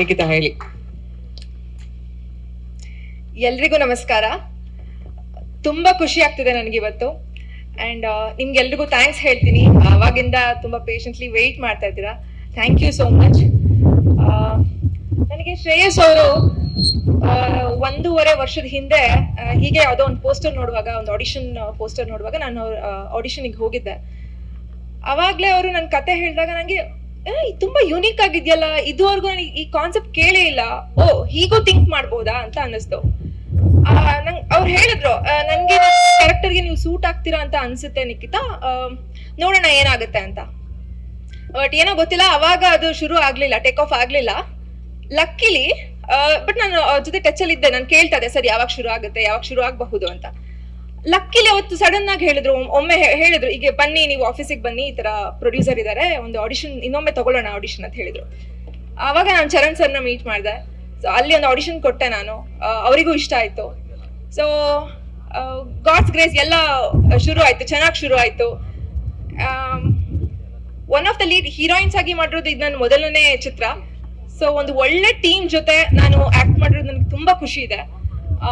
ನಿಖಿತಾ ಹೇಳಿ. ಎಲ್ರಿಗೂ ನಮಸ್ಕಾರ. ತುಂಬಾ ಖುಷಿ ಆಗ್ತಿದೆ ನನಗಿವತ್ತು ಅಂಡ್ ನಿಮ್ಗೆಲ್ರಿಗೂ ಥ್ಯಾಂಕ್ಸ್ ಹೇಳ್ತೀನಿ. ಅವಾಗಿಂದ ತುಂಬಾ ಪೇಷಂಟ್ಲಿ ವೆಯ್ಟ್ ಮಾಡ್ತಾ ಇದ್ದೀರಾ. ಥ್ಯಾಂಕ್ ಯು ಸೋ ಮಚ್ ನನಗೆ ಶ್ರೇಯಸ್ ಅವರು ಒಂದೂವರೆ ವರ್ಷದ ಹಿಂದೆ ಹೀಗೆ ಯಾವುದೋ ಒಂದು ಪೋಸ್ಟರ್ ನೋಡುವಾಗ, ಒಂದು ಆಡಿಷನ್ ಪೋಸ್ಟರ್ ನೋಡುವಾಗ ನಾನು ಆಡಿಷನ್ಗೆ ಹೋಗಿದ್ದೆ. ಅವಾಗ್ಲೇ ಅವರು ನನ್ನ ಕತೆ ಹೇಳಿದಾಗ ನನಗೆ ತುಂಬಾ ಯೂನಿಕ್ ಆಗಿದೆಯಲ್ಲ ಇದುವರೆಗೂ ನನಗೆ ಈ ಕಾನ್ಸೆಪ್ಟ್ ಕೇಳೇ ಇಲ್ಲ. ಓ ಹೀಗೂ ಥಿಂಕ್ ಮಾಡ್ಬೋದಾ ಅಂತ ಅನ್ನಿಸ್ತು. ನಂಗ್ ಅವ್ರು ಹೇಳಿದ್ರು ಆ, ಕ್ಯಾರೆಕ್ಟರ್ಗೆ ನೀವು ಸೂಟ್ ಆಗ್ತೀರಾ ಅಂತ ಅನ್ಸುತ್ತೆ ನಿಖಿತಾ. ನೋಡೋಣ ಏನಾಗುತ್ತೆ ಅಂತ. ಬಟ್ ಏನೋ ಗೊತ್ತಿಲ್ಲ ಅವಾಗ ಅದು ಶುರು ಆಗ್ಲಿಲ್ಲ ಟೇಕ್ ಆಫ್ ಆಗ್ಲಿಲ್ಲ. ಲಕ್ಕಿಲಿ ಬಟ್ ನಾನು ಅವ್ರ ಜೊತೆ ಟಚ್ ಅಲ್ಲಿ ಇದ್ದೆ ನಾನು ಕೇಳ್ತಾ ಇದ್ದೆ ಸರ್ ಯಾವಾಗ ಶುರು ಆಗುತ್ತೆ ಯಾವಾಗ ಶುರು ಆಗಬಹುದು ಅಂತ. ಲಕ್ಕಿಲಿ ಅವತ್ತು ಸಡನ್ ಆಗಿ ಹೇಳಿದ್ರು ಒಮ್- ಒಮ್ಮೆ ಹೇಳಿದ್ರು ಈಗ ಬನ್ನಿ, ನೀವು ಆಫೀಸಿಗೆ ಬನ್ನಿ, ಈ ತರ ಪ್ರೊಡ್ಯೂಸರ್ ಇದ್ದಾರೆ ಒಂದು ಆಡಿಷನ್ ಇನ್ನೊಮ್ಮೆ ತಗೊಳ್ಳೋಣ ಆಡಿಷನ್ ಅಂತ ಹೇಳಿದ್ರು. ಆವಾಗ ನಾನು ಚರಣ್ ಸರ್ನ ಮೀಟ್ ಮಾಡಿದೆ. ಸೊ ಅಲ್ಲಿ ಒಂದು ಆಡಿಷನ್ ಕೊಟ್ಟೆ ನಾನು. ಅವರಿಗೂ ಇಷ್ಟ ಆಯ್ತು. ಸೊ ಗಾಡ್ಸ್ ಗ್ರೇಸ್ ಎಲ್ಲ ಶುರು ಆಯ್ತು, ಚೆನ್ನಾಗಿ ಶುರು ಆಯ್ತು. One of the lead heroines ಆಗಿ ಮಾಡಿರೋದು ಇದು ನನ್ನ ಮೊದಲನೇ ಚಿತ್ರ. ಸೊ ಒಂದು ಒಳ್ಳೆ ಟೀಮ್ ಜೊತೆ ನಾನು ಆಕ್ಟ್ ಮಾಡಿರೋದು ನನಗೆ ತುಂಬಾ ಖುಷಿ ಇದೆ.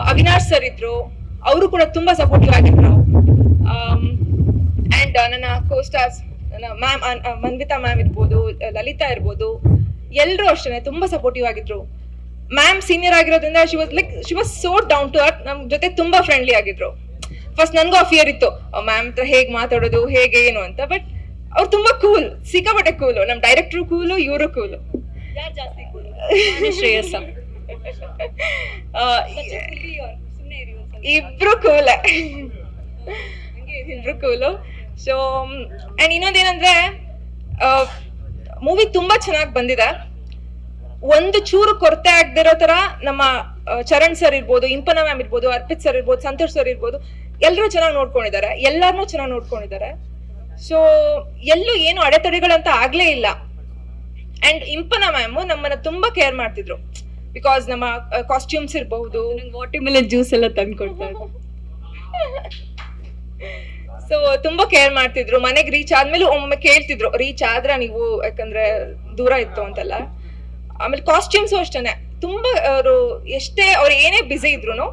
ಅವಿನಾಶ್ ಸರ್ ಇದ್ರು ಅವರು ಕೂಡ ತುಂಬಾ ಸಪೋರ್ಟಿವ್ ಆಗಿದ್ರು ಅಂಡ್ ನನ್ನ ಕೋಸ್ಟಾರ್ಸ್ ನನ್ನ ಮ್ಯಾಮ್ ಮನ್ವಿತಾ ಮ್ಯಾಮ್ ಇರ್ಬೋದು ಲಲಿತಾ ಇರ್ಬೋದು ಎಲ್ಲರೂ ಅಷ್ಟೇ ತುಂಬಾ ಸಪೋರ್ಟಿವ್ ಆಗಿದ್ರು. ಮ್ಯಾಮ್ ಸೀನಿಯರ್ ಆಗಿರೋದ್ರಿಂದ she was like she was so down to earth ನಮ್ ಜೊತೆ ತುಂಬಾ ಫ್ರೆಂಡ್ಲಿ ಆಗಿದ್ರು. ಫಸ್ಟ್ ನನಗೂ ಆ ಫಿಯರ್ ಇತ್ತು ಮ್ಯಾಮ್ ಹತ್ರ ಹೇಗೆ ಮಾತಾಡೋದು ಹೇಗೆ ಏನು ಅಂತ? ಬಟ್ ಅವ್ರು ತುಂಬಾ ಕೂಲ್ ಸಿಕ್ಕಾಪಟ್ಟೆ ಕೂಲು ನಮ್ ಡೈರೆಕ್ಟ್ರು ಕೂಲು ಇವರು ಕೂಲು ಶ್ರೇಯಸ್ ಇಬ್ರು ಕೂಲ ಇಬ್ರು ಕೂಲು ಸೊ ಅಂಡ್ ಇನ್ನೊಂದೇನಂದ್ರೆ ಮೂವಿ ತುಂಬಾ ಚೆನ್ನಾಗಿ ಬಂದಿದೆ. ಒಂದು ಚೂರು ಕೊರತೆ ಆಗದಿರೋ ತರ ನಮ್ಮ ಚರಣ್ ಸರ್ ಇರ್ಬೋದು, ಇಂಪನ ಮ್ಯಾಮ್ ಇರ್ಬೋದು, ಅರ್ಪಿತ್ ಸರ್ ಇರ್ಬೋದು, ಸಂತೋಷ್ ಸರ್ ಇರ್ಬೋದು ಎಲ್ಲರೂ ಚೆನ್ನಾಗಿ ನೋಡ್ಕೊಂಡಿದ್ದಾರೆ. ಎಲ್ಲರನ್ನೂ ಚೆನ್ನಾಗಿ ನೋಡ್ಕೊಂಡಿದ್ದಾರೆ. ಸೊ ಎಲ್ಲೂ ಏನು ಅಡೆತಡೆಗಳಂತ ಆಗ್ಲೇ ಇಲ್ಲ. ಅಂಡ್ ಇಂಪನ ಮ್ಯಾಮ್ ನಮ್ಮನ್ನ ತುಂಬಾ ಕೇರ್ ಮಾಡ್ತಿದ್ರು. ಬಿಕಾಸ್ ನಮ್ಮ ಕಾಸ್ಟ್ಯೂಮ್ಸ್ ಇರಬಹುದು ವಾಟರ್ ಮೆಲನ್ ಜ್ಯೂಸ್ ಎಲ್ಲ ತಂದ್ಕೊಡ್ತಾ ಇದ್ರು ಸೊ ತುಂಬಾ ಕೇರ್ ಮಾಡ್ತಿದ್ರು. ಮನೆಗೆ ರೀಚ್ ಆದ್ಮೇಲೆ ಒಮ್ಮೊಮ್ಮೆ ಕೇಳ್ತಿದ್ರು ರೀಚ್ ಆದ್ರ ನೀವು? ಯಾಕಂದ್ರೆ ದೂರ ಇತ್ತು ಅಂತೆಲ್ಲ. ಆಮೇಲೆ ಕಾಸ್ಟ್ಯೂಮ್ಸ್ ಅಷ್ಟೇನೆ. ತುಂಬಾ ಅವರು ಎಷ್ಟೇ, ಅವ್ರು ಏನೇ ಬ್ಯುಸಿ ಇದ್ರು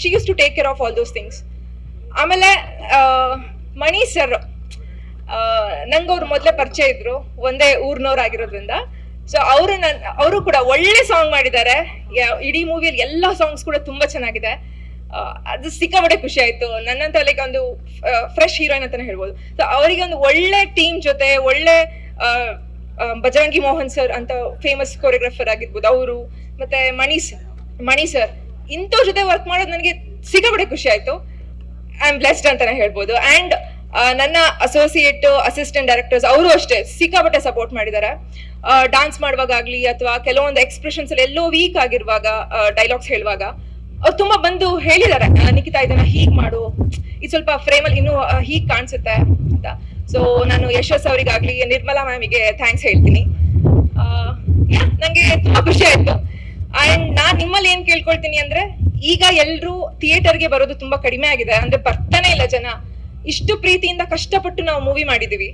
she used to take care of all those things ಆಮೇಲೆ ಮಣಿ ಸರ್ ನಂಗೆ ಅವ್ರು ಮೊದಲೇ ಪರಿಚಯ ಇದ್ರು, ಒಂದೇ ಊರ್ನವ್ರು ಆಗಿರೋದ್ರಿಂದ. ಸೊ ಅವರು ನನ್, ಅವರು ಕೂಡ ಒಳ್ಳೆ ಸಾಂಗ್ ಮಾಡಿದ್ದಾರೆ. ಇಡೀ ಮೂವಿಯಲ್ಲಿ ಎಲ್ಲ ಸಾಂಗ್ಸ್ ಕೂಡ ತುಂಬಾ ಚೆನ್ನಾಗಿದೆ. ಅದು ಸಿಕ್ಕಾಪಟ್ಟೆ ಖುಷಿ ಆಯ್ತು. ನನ್ನಂತ ಲೈಕ್ ಒಂದು ಫ್ರೆಶ್ ಹೀರೋಯಿನ್ ಅಂತಾನೆ ಹೇಳ್ಬೋದು. ಸೊ ಅವರಿಗೆ ಒಂದು ಒಳ್ಳೆ ಟೀಮ್ ಜೊತೆ, ಒಳ್ಳೆ ಬಜರಂಗಿ ಮೋಹನ್ ಸರ್ ಅಂತ ಫೇಮಸ್ ಕೊರಿಯೋಗ್ರಾಫರ್ ಆಗಿರ್ಬೋದು ಅವರು. ಮತ್ತೆ ಮಣಿ ಮಣಿ ಸರ್ ಇಂಥವ್ರ ಜೊತೆ ವರ್ಕ್ ಮಾಡೋದು ನನಗೆ ಸಿಕ್ಕಾಪಟ್ಟೆ ಖುಷಿ ಆಯ್ತು. ಐ ಆಮ್ ಬ್ಲೆಸ್ಡ್ ಅಂತಾನೆ ಹೇಳ್ಬೋದು. ಅಂಡ್ ನನ್ನ ಅಸೋಸಿಯೇಟ್ ಅಸಿಸ್ಟೆಂಟ್ ಡೈರೆಕ್ಟರ್ಸ್ ಅವರು ಅಷ್ಟೇ ಸಿಕ್ಕಾಪಟ್ಟೆ ಸಪೋರ್ಟ್ ಮಾಡಿದ್ದಾರೆ ಡಾನ್ಸ್ ಮಾಡುವಾಗಲಿ ಅಥವಾ ಕೆಲವೊಂದು ಎಕ್ಸ್ಪ್ರೆಷನ್ಸ್ ಅಲ್ಲಿ ಎಲ್ಲೋ ವೀಕ್ ಆಗಿರುವಾಗ ಡೈಲಾಗ್ಸ್ ಹೇಳುವಾಗ, ಅವ್ರು ತುಂಬಾ ಬಂದು ಹೇಳಿದ್ದಾರೆ ನಿಖಿತಾ ಇದನ್ನ ಹೀಗ್ ಮಾಡು. ಇದು ಸ್ವಲ್ಪ ಫ್ರೇಮ್ ಅಲ್ಲಿ ಇನ್ನೂ ಹೀಗ್ ಕಾಣಿಸುತ್ತೆ ಅಂತ. ಸೊ ನಾನು ಯಶಸ್ ಅವರಿಗಾಗ್ಲಿ, ನಿರ್ಮಲಾ ಮ್ಯಾಮಿಗೆ ಥ್ಯಾಂಕ್ಸ್ ಹೇಳ್ತೀನಿ. ನಂಗೆ ತುಂಬಾ ಖುಷಿ ಆಯ್ತು. ಅಂಡ್ ನಾನ್ ನಿಮ್ಮಲ್ಲಿ ಏನ್ ಕೇಳ್ಕೊಳ್ತೀನಿ ಅಂದ್ರೆ, ಈಗ ಎಲ್ರು ಥಿಯೇಟರ್ಗೆ ಬರೋದು ತುಂಬಾ ಕಡಿಮೆ ಆಗಿದೆ. ಅಂದ್ರೆ ಬರ್ತಾನೆ ಇಲ್ಲ ಜನ. ಇಷ್ಟು ಪ್ರೀತಿಯಿಂದ ಕಷ್ಟಪಟ್ಟು ನಾವು ಮೂವಿ ಮಾಡಿದೀವಿ.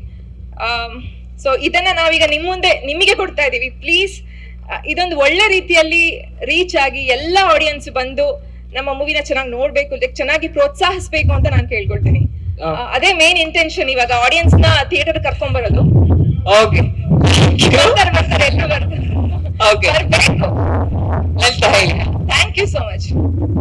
ಸೊ ಇದನ್ನ ನಾವೀಗ ನಿಮ್ ಮುಂದೆ ನಿಮಗೆ ಕೊಡ್ತಾ ಇದೀವಿ. ಪ್ಲೀಸ್ ಇದೊಂದು ಒಳ್ಳೆ ರೀತಿಯಲ್ಲಿ ರೀಚ್ ಆಗಿ ಎಲ್ಲ ಆಡಿಯನ್ಸ್ ಬಂದು ನಮ್ಮ ಮೂವಿನ ಚೆನ್ನಾಗಿ ನೋಡ್ಬೇಕು ಚೆನ್ನಾಗಿ ಪ್ರೋತ್ಸಾಹಿಸ್ಬೇಕು ಅಂತ ನಾನು ಕೇಳ್ಕೊಳ್ತೀನಿ. ಅದೇ ಮೇನ್ ಇಂಟೆನ್ಷನ್ ಇವಾಗ ಆಡಿಯನ್ಸ್ನ ಥಿಯೇಟರ್ ಕರ್ಕೊಂಡ್ ಬರೋದು. ಓಕೆ ಬರ್ತಾರೆ ಬರ್ಬೇಕು. ಅಂತ ಹೇಳಿ? Thank you so much